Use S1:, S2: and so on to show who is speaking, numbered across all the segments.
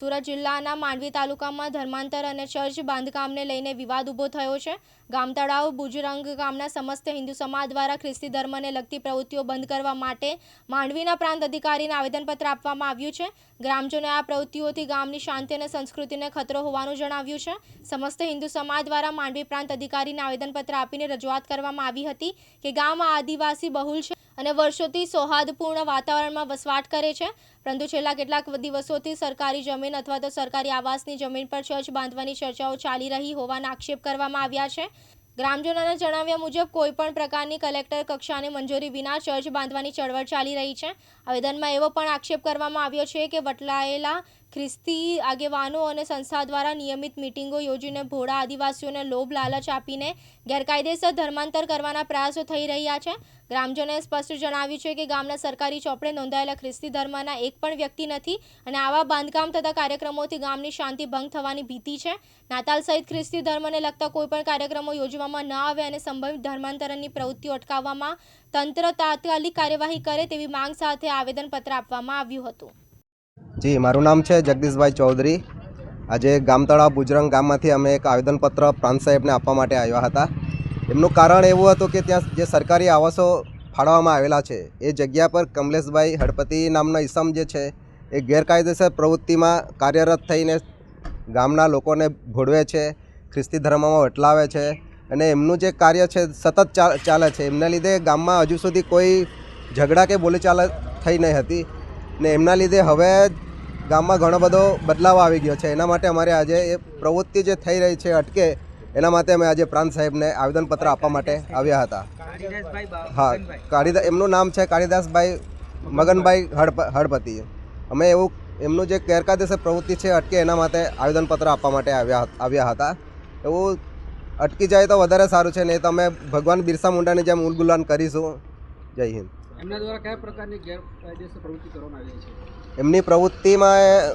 S1: સુરત જિલ્લાના માંડવી તાલુકામાં ધર્માંતર અને ચર્ચ બાંધકામને લઈને વિવાદ ઊભો થયો છે. ગામ તળાવ બુજરંગ ગામના સમસ્ત હિન્દુ સમાજ દ્વારા ખ્રિસ્તી ધર્મને લગતી પ્રવૃત્તિઓ બંધ કરવા માટે માંડવીના પ્રાંત અધિકારીને આવેદનપત્ર આપવામાં આવ્યું છે. ગ્રામજનોએ આ પ્રવૃત્તિઓથી ગામની શાંતિ અને સંસ્કૃતિને ખતરો હોવાનું જણાવ્યું છે. સમસ્ત હિન્દુ સમાજ દ્વારા માંડવી પ્રાંત અધિકારીને આવેદનપત્ર આપીને રજૂઆત કરવામાં આવી હતી કે ગામ આદિવાસી બહુલ છે. અને વર્ષોથી સૌહાર્દપૂર્ણ વાતાવરણમાં વસવાટ કરે છે. પરંતુ છેલ્લા કેટલાક દિવસોથી સરકારી જમીન અથવા તો સરકારી આવાસની જમીન પર ચર્ચ બાંધવાની ચર્ચાઓ ચાલી રહી હોવાના આક્ષેપ કરવામાં આવ્યા છે. ગ્રામજનોના જણાવ્યા મુજબ, કોઈ પણ પ્રકારની કલેક્ટર કક્ષાની મંજૂરી વિના ચર્ચ બાંધવાની ચળવળ ચાલી રહી છે. આવેદનમાં એવો પણ આક્ષેપ કરવામાં આવ્યો છે કે વટલાયેલા ખ્રિસ્તી આગેવાનો અને સંસ્થા દ્વારા નિયમિત મિટિંગો યોજીને ભોળા આદિવાસીઓને લોભ, લાલચ આપીને ગેરકાયદેસર ધર્માંતર કરવાના પ્રયાસો થઈ રહ્યા છે. ગ્રામજનોએ સ્પષ્ટ જણાવ્યું છે કે ગામના સરકારી ચોપડે નોંધાયેલા ખ્રિસ્તી ધર્મના એક પણ વ્યક્તિ નથી અને આવા બાંધકામ તથા કાર્યક્રમોથી ગામની શાંતિ ભંગ થવાની ભીતિ છે. નાતાલ સહિત ખ્રિસ્તી ધર્મને લગતા કોઈપણ કાર્યક્રમો યોજવામાં ન આવે અને સંભવિત ધર્માંતરણની પ્રવૃત્તિઓ અટકાવવામાં તંત્ર તાત્કાલિક કાર્યવાહી કરે તેવી માંગ સાથે આવેદનપત્ર આપવામાં આવ્યું હતું.
S2: જી, મારું નામ છે જગદીશભાઈ ચૌધરી. આજે ગામતળા બુજરંગ ગામમાંથી અમે એક આવેદનપત્ર પ્રાંત સાહેબને આપવા માટે આવ્યા હતા. એમનું કારણ એવું હતું કે ત્યાં જે સરકારી આવાસો ફાળવવામાં આવેલા છે, એ જગ્યા પર કમલેશભાઈ હળપતિ નામનો ઈસમ જે છે, એ ગેરકાયદેસર પ્રવૃત્તિમાં કાર્યરત થઈને ગામના લોકોને ભોળવે છે, ખ્રિસ્તી ધર્મમાં વટલાવે છે અને એમનું જે કાર્ય છે સતત ચાલે છે. એમના લીધે ગામમાં હજુ સુધી કોઈ ઝઘડા કે બોલીચાલ થઈ નહીં હતી ને એમના લીધે હવે ગામમાં ઘણો બધો બદલાવ આવી ગયો છે. એના માટે અમારે આજે એ પ્રવૃત્તિ જે થઈ રહી છે અટકે, એના માટે અમે આજે પ્રાંત સાહેબને આવેદનપત્ર આપવા માટે આવ્યા હતા. હા કાળીદા એમનું નામ છે કાળીદાસભાઈ મગનભાઈ હળપતિ અમે એવું, એમનું જે ગેરકાયદેસર પ્રવૃત્તિ છે અટકે, એના માટે આવેદનપત્ર આપવા માટે આવ્યા આવ્યા હતા. એવું અટકી જાય તો વધારે સારું છે, નહીં તો અમે ભગવાન બિરસા મુંડાની જેમ ઉલગુલાન કરીશું. જય હિન્દ.
S3: એમના દ્વારા કયા પ્રકારની ગેરકાયદેસર પ્રવૃત્તિ કરવામાં આવી છે?
S2: એમની પ્રવૃત્તિમાં એ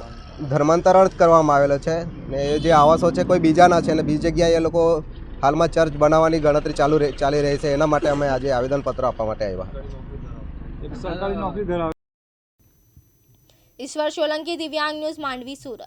S2: ધર્માંતરણ જ કરવામાં આવેલો છે ને એ જે આવાસો છે કોઈ બીજાના છે ને બીજી જગ્યાએ એ લોકો હાલમાં ચર્ચ બનાવવાની ગણતરી ચાલુ રહે- ચાલી રહી છે. એના માટે અમે આજે આવેદનપત્ર આપવા માટે આવ્યા.
S3: એક સરકારી નોકરી ધરાવે.
S1: ઈશ્વર સોલંકી દિવ્યાંગ ન્યૂઝ માંડવી સુરત.